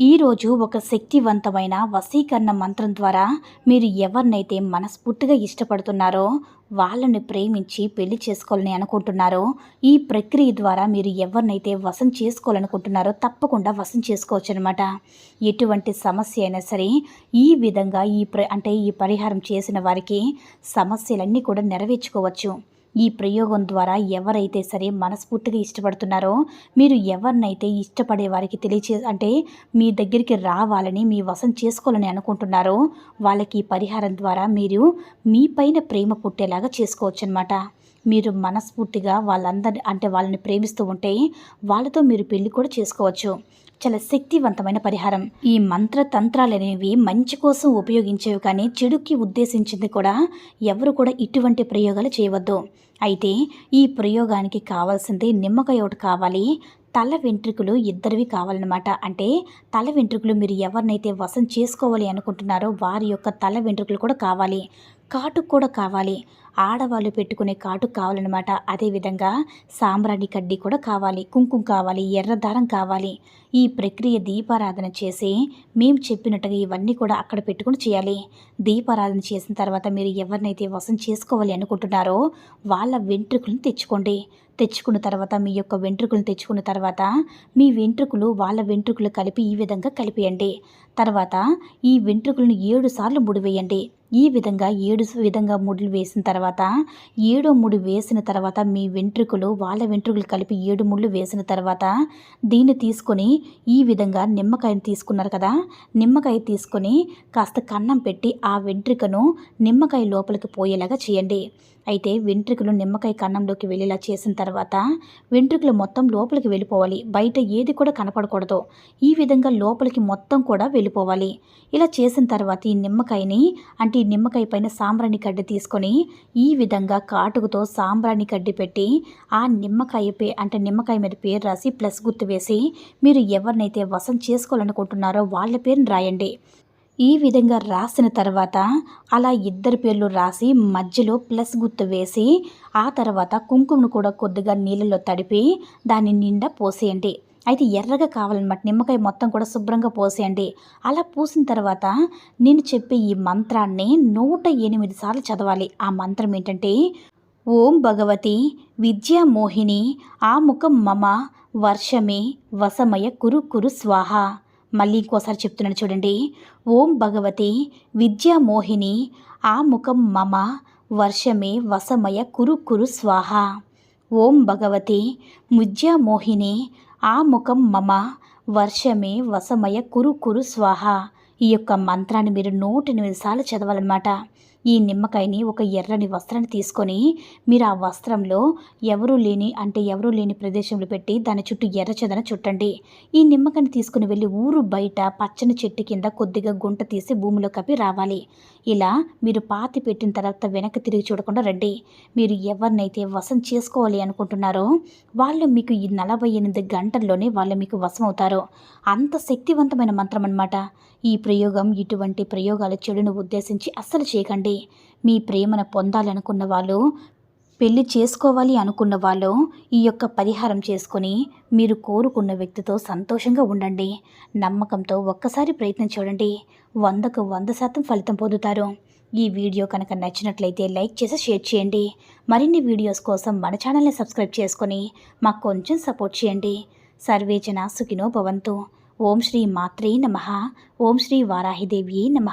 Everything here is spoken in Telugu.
ఈరోజు ఒక శక్తివంతమైన వశీకరణ మంత్రం ద్వారా మీరు ఎవరినైతే మనస్ఫూర్తిగా ఇష్టపడుతున్నారో వాళ్ళని ప్రేమించి పెళ్ళి చేసుకోవాలని అనుకుంటున్నారో ఈ ప్రక్రియ ద్వారా మీరు ఎవరినైతే వశం చేసుకోవాలనుకుంటున్నారో తప్పకుండా వశం చేసుకోవచ్చు అనమాట ఎటువంటి సమస్య అయినా సరే ఈ విధంగా ఈ ప్ర అంటే ఈ పరిహారం చేసిన వారికి సమస్యలన్నీ కూడా నెరవేర్చుకోవచ్చు. ఈ ప్రయోగం ద్వారా ఎవరైతే సరే మనస్ఫూర్తిగా ఇష్టపడుతున్నారో మీరు ఎవరినైతే ఇష్టపడే వారికి తెలియచే అంటే మీ దగ్గరికి రావాలని మీ వశం చేసుకోవాలని అనుకుంటున్నారో వాళ్ళకి ఈ పరిహారం ద్వారా మీరు మీ పైన ప్రేమ పుట్టేలాగా చేసుకోవచ్చు అనమాట మీరు మనస్ఫూర్తిగా వాళ్ళందరి అంటే వాళ్ళని ప్రేమిస్తూ ఉంటే వాళ్ళతో మీరు పెళ్ళి కూడా చేసుకోవచ్చు. చాలా శక్తివంతమైన పరిహారం. ఈ మంత్ర తంత్రాలు అనేవి మంచి కోసం ఉపయోగించేవి కానీ చెడుకి ఉద్దేశించింది కూడా ఎవరు కూడా ఇటువంటి ప్రయోగాలు చేయవద్దు. అయితే ఈ ప్రయోగానికి కావాల్సింది నిమ్మకాయ ఒకటి కావాలి. తల వెంట్రుకలు ఇద్దరివి కావాలన్నమాట. అంటే తల వెంట్రుకలు మీరు ఎవరినైతే వశం చేసుకోవాలి అనుకుంటున్నారో వారి యొక్క తల వెంట్రుకలు కూడా కావాలి. కాటుకు కూడా కావాలి. ఆడవాళ్ళు పెట్టుకునే కాటుకు కావాలన్నమాట. అదేవిధంగా సాంబ్రాణి కడ్డీ కూడా కావాలి. కుంకుమ కావాలి. ఎర్రదారం కావాలి. ఈ ప్రక్రియ దీపారాధన చేసి మేము చెప్పినట్టుగా ఇవన్నీ కూడా అక్కడ పెట్టుకుని చేయాలి. దీపారాధన చేసిన తర్వాత మీరు ఎవరినైతే వశం చేసుకోవాలి అనుకుంటున్నారో వాళ్ళ వెంట్రుకలను తెచ్చుకోండి. తెచ్చుకున్న తర్వాత మీ యొక్క వెంట్రుకలు తెచ్చుకున్న తర్వాత మీ వెంట్రుకలు వాళ్ళ వెంట్రుకలు కలిపి ఈ విధంగా కలిపియండి. తర్వాత ఈ వెంట్రుకలను ఏడు సార్లు ముడివేయండి. ఈ విధంగా ఏడు విధంగా ముడులు వేసిన తర్వాత ఏడో ముడి వేసిన తర్వాత మీ వెంట్రుకలు వాళ్ళ వెంట్రుకలు కలిపి ఏడు ముళ్ళు వేసిన తర్వాత దీన్ని తీసుకొని ఈ విధంగా నిమ్మకాయను తీసుకున్నారు కదా నిమ్మకాయ తీసుకొని కాస్త కన్నం పెట్టి ఆ వెంట్రుకను నిమ్మకాయ లోపలికి పోయేలాగా చేయండి. అయితే వెంట్రుకలు నిమ్మకాయ కన్నంలోకి వెళ్ళేలా చేసిన తర్వాత వెంట్రుకలు మొత్తం లోపలికి వెళ్ళిపోవాలి. బయట ఏది కూడా కనపడకూడదు. ఈ విధంగా లోపలికి మొత్తం కూడా వెళ్ళిపోవాలి. ఇలా చేసిన తర్వాత ఈ నిమ్మకాయని అంటే ఈ నిమ్మకాయ పైన సాంబ్రాణి కడ్డి తీసుకొని ఈ విధంగా కాటుకుతో సాంబ్రాణి కడ్డి పెట్టి ఆ నిమ్మకాయ పే అంటే నిమ్మకాయ మీద పేరు రాసి ప్లస్ గుర్తు వేసి మీరు ఎవరినైతే వసం చేసుకోవాలనుకుంటున్నారో వాళ్ళ పేరుని రాయండి. ఈ విధంగా రాసిన తర్వాత అలా ఇద్దరి పేర్లు రాసి మధ్యలో ప్లస్ గుర్తు వేసి ఆ తర్వాత కుంకుమను కూడా కొద్దిగా నీళ్ళలో తడిపి దాని నిండా పోసేయండి. అయితే ఎర్రగా కావాలన్నమాట. నిమ్మకాయ మొత్తం కూడా శుభ్రంగా పోసేయండి. అలా పూసిన తర్వాత నేను చెప్పే ఈ మంత్రాన్ని నూట ఎనిమిది సార్లు చదవాలి. ఆ మంత్రం ఏంటంటే ఓం భగవతి విద్యా మోహిని ఆ ముఖం మమ వర్షమే వసమయ కురు కురు స్వాహ. మళ్ళీ ఇంకోసారి చెప్తున్నాను చూడండి. ఓం భగవతి విద్యామోహిని ఆ ముఖం మమ వర్షమే వసమయ కురు కురు స్వాహ. ఓం భగవతి ముద్యామోహిని ఆ ముఖం మమ వర్షమే వసమయ కురు కురు స్వాహ. ఈ యొక్క మంత్రాన్ని మీరు నూట ఎనిమిది సార్లు చదవాలన్నమాట. ఈ నిమ్మకాయని ఒక ఎర్రని వస్త్రాన్ని తీసుకొని మీరు ఆ వస్త్రంలో ఎవరూ లేని అంటే ఎవరూ లేని ప్రదేశంలో పెట్టి దాని చుట్టూ ఎర్ర చెదన చుట్టండి. ఈ నిమ్మకాయని తీసుకుని వెళ్ళి ఊరు బయట పచ్చని చెట్టు కింద కొద్దిగా గుంట తీసి భూమిలో కప్పి రావాలి. ఇలా మీరు పాతి పెట్టిన తర్వాత వెనక్కి తిరిగి చూడకుండా రండి. మీరు ఎవరినైతే వసం చేసుకోవాలి అనుకుంటున్నారో వాళ్ళు మీకు ఈ నలభై ఎనిమిది గంటల్లోనే వాళ్ళు మీకు వశం అవుతారు. అంత శక్తివంతమైన మంత్రం అన్నమాట. ఈ ప్రయోగం ఇటువంటి ప్రయోగాల చెడును ఉద్దేశించి అస్సలు చేయకండి. మీ ప్రేమను పొందాలనుకున్న వాళ్ళు పెళ్ళి చేసుకోవాలి అనుకున్న వాళ్ళు ఈ యొక్క పరిహారం చేసుకొని మీరు కోరుకున్న వ్యక్తితో సంతోషంగా ఉండండి. నమ్మకంతో ఒక్కసారి ప్రయత్నం చూడండి. వందకు వంద శాతం ఫలితం పొందుతారు. ఈ వీడియో కనుక నచ్చినట్లయితే లైక్ చేసి షేర్ చేయండి. మరిన్ని వీడియోస్ కోసం మన ఛానల్ని సబ్స్క్రైబ్ చేసుకొని మాకు కొంచెం సపోర్ట్ చేయండి. సర్వేచన సుఖినో భవంతు. ఓం శ్రీ మాత్రే నమ ఓం శ్రీ వారాహిదేవి నమ